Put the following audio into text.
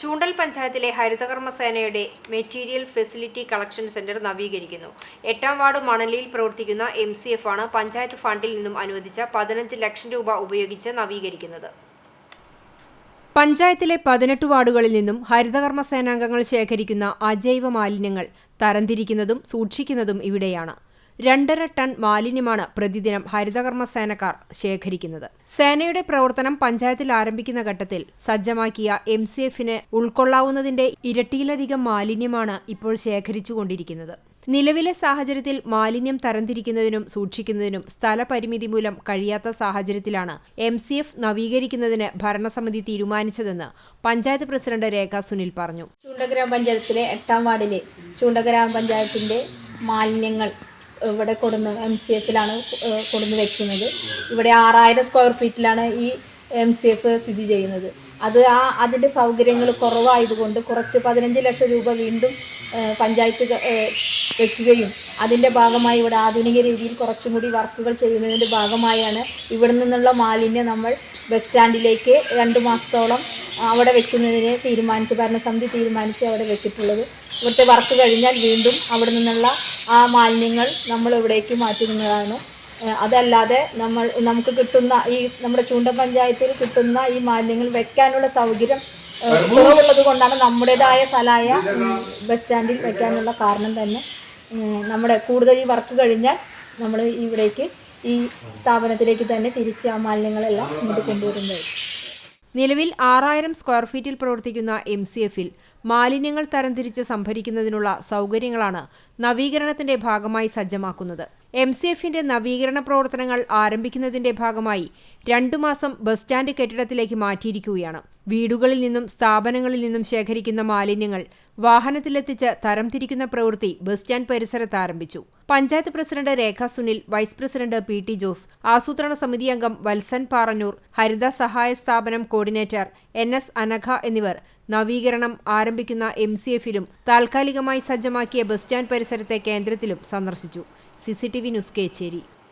ചൂണ്ടൽ പഞ്ചായത്തിലെ ഹരിതകർമ്മ സേനയുടെ മെറ്റീരിയൽ ഫെസിലിറ്റി കളക്ഷൻ സെന്റർ നവീകരിക്കുന്നു. എട്ടാം വാർഡ് മണലിയിൽ പ്രവർത്തിക്കുന്ന എം സി എഫ് ആണ് പഞ്ചായത്ത് ഫണ്ടിൽ നിന്നും അനുവദിച്ച പതിനഞ്ച് ലക്ഷം രൂപ ഉപയോഗിച്ച് നവീകരിക്കുന്നത്. പഞ്ചായത്തിലെ പതിനെട്ട് വാർഡുകളിൽ നിന്നും ഹരിതകർമ്മ സേനാംഗങ്ങൾ ശേഖരിക്കുന്ന അജൈവ മാലിന്യങ്ങൾ തരംതിരിക്കുന്നതും സൂക്ഷിക്കുന്നതും ഇവിടെയാണ്. രണ്ടര ടൺ മാലിന്യമാണ് പ്രതിദിനം ഹരിതകർമ്മ സേനക്കാർ ശേഖരിക്കുന്നത്. സേനയുടെ പ്രവർത്തനം പഞ്ചായത്തിൽ ആരംഭിക്കുന്ന ഘട്ടത്തിൽ സജ്ജമാക്കിയ എം സി എഫിന് ഉൾക്കൊള്ളാവുന്നതിന്റെ ഇരട്ടിയിലധികം മാലിന്യമാണ് ഇപ്പോൾ ശേഖരിച്ചുകൊണ്ടിരിക്കുന്നത്. നിലവിലെ സാഹചര്യത്തിൽ മാലിന്യം തരംതിരിക്കുന്നതിനും സൂക്ഷിക്കുന്നതിനും സ്ഥലപരിമിതി മൂലം കഴിയാത്ത സാഹചര്യത്തിലാണ് എം സി എഫ് നവീകരിക്കുന്നതിന് ഭരണസമിതി തീരുമാനിച്ചതെന്ന് പഞ്ചായത്ത് പ്രസിഡന്റ് രേഖ സുനിൽ പറഞ്ഞു. ചൂണ്ട പഞ്ചായത്തിലെ എട്ടാം വാർഡിലെ ചൂണ്ട പഞ്ചായത്തിന്റെ മാലിന്യങ്ങൾ ഇവിടെ കൊടുന്ന് എം സി എഫിലാണ് കൊടുന്ന് വെക്കുന്നത്. ഇവിടെ ആറായിരം സ്ക്വയർ ഫീറ്റിലാണ് ഈ എം സി എഫ് സ്ഥിതി ചെയ്യുന്നത്. അത് ആ അതിന്റെ സൗകര്യങ്ങൾ കുറവായതുകൊണ്ട് കുറച്ച് പതിനഞ്ച് ലക്ഷം രൂപ വീണ്ടും പഞ്ചായത്ത് വെക്കുകയും അതിന്റെ ഭാഗമായി ഇവിടെ ആധുനിക രീതിയിൽ കുറച്ചും കൂടി വർക്കുകൾ ചെയ്യുന്നതിന്റെ ഭാഗമായാണ് ഇവിടെ നിന്നുള്ള മാലിന്യം നമ്മൾ ബസ് സ്റ്റാൻഡിലേക്ക് രണ്ട് മാസത്തോളം അവിടെ വെക്കുന്നതിന് തീരുമാനിച്ച് ഭരണസമിതി തീരുമാനിച്ച് അവിടെ വെച്ചിട്ടുള്ളത്. ഇവിടുത്തെ വർക്ക് കഴിഞ്ഞാൽ വീണ്ടും അവിടെ നിന്നുള്ള ആ മാലിന്യങ്ങൾ നമ്മൾ ഇവിടേക്ക് മാറ്റുന്നതാണ്. അതല്ലാതെ നമ്മൾ നമുക്ക് കിട്ടുന്ന ഈ നമ്മുടെ ചൂണ്ട പഞ്ചായത്തിൽ കിട്ടുന്ന ഈ മാലിന്യങ്ങൾ വെക്കാനുള്ള സൗകര്യം കുറവുള്ളത് കൊണ്ടാണ് നമ്മുടേതായ സ്ഥലമായ ബസ് സ്റ്റാൻഡിൽ വെക്കാനുള്ള കാരണം തന്നെ. നമ്മുടെ കൂടുതൽ ഈ വർക്ക് കഴിഞ്ഞാൽ നമ്മൾ ഇവിടേക്ക് ഈ സ്ഥാപനത്തിലേക്ക് തന്നെ തിരിച്ച് ആ മാലിന്യങ്ങളെല്ലാം ഇങ്ങോട്ട് കൊണ്ടുവരുന്നത് നിലവിൽ ആറായിരം സ്ക്വയർ ഫീറ്റിൽ പ്രവർത്തിക്കുന്ന എം സി എഫിൽ മാലിന്യങ്ങൾ തരംതിരിച്ച് സംഭരിക്കുന്നതിനുള്ള സൗകര്യങ്ങളാണ് നവീകരണത്തിന്റെ ഭാഗമായി സജ്ജമാക്കുന്നത്. എം സി എഫിന്റെ നവീകരണ പ്രവർത്തനങ്ങൾ ആരംഭിക്കുന്നതിന്റെ ഭാഗമായി രണ്ടു മാസം ബസ് സ്റ്റാൻഡ് കെട്ടിടത്തിലേക്ക് മാറ്റിയിരിക്കുകയാണ്. വീടുകളിൽ നിന്നും സ്ഥാപനങ്ങളിൽ നിന്നും ശേഖരിക്കുന്ന മാലിന്യങ്ങൾ വാഹനത്തിലെത്തിച്ച് തരംതിരിക്കുന്ന പ്രവൃത്തി ബസ് സ്റ്റാൻഡ് പരിസരത്ത് ആരംഭിച്ചു. Panchayat president Rekha Sunil vice president P T Jose ആസൂത്രണ സമിതി അംഗം വത്സൻ പാറന്നൂർ ഹരിത സഹായ സ്ഥാപനം കോർഡിനേറ്റർ എൻ എസ് അനഘ എന്നിവർ നവീകരണം ആരംഭിക്കുന്ന എം സി എഫിലും താൽക്കാലികമായി സജ്ജമാക്കിയ ബസ് സ്റ്റാൻഡ് പരിസരത്തെ കേന്ദ്രത്തിലും സന്ദർശിച്ചു. CCTV news Kechery.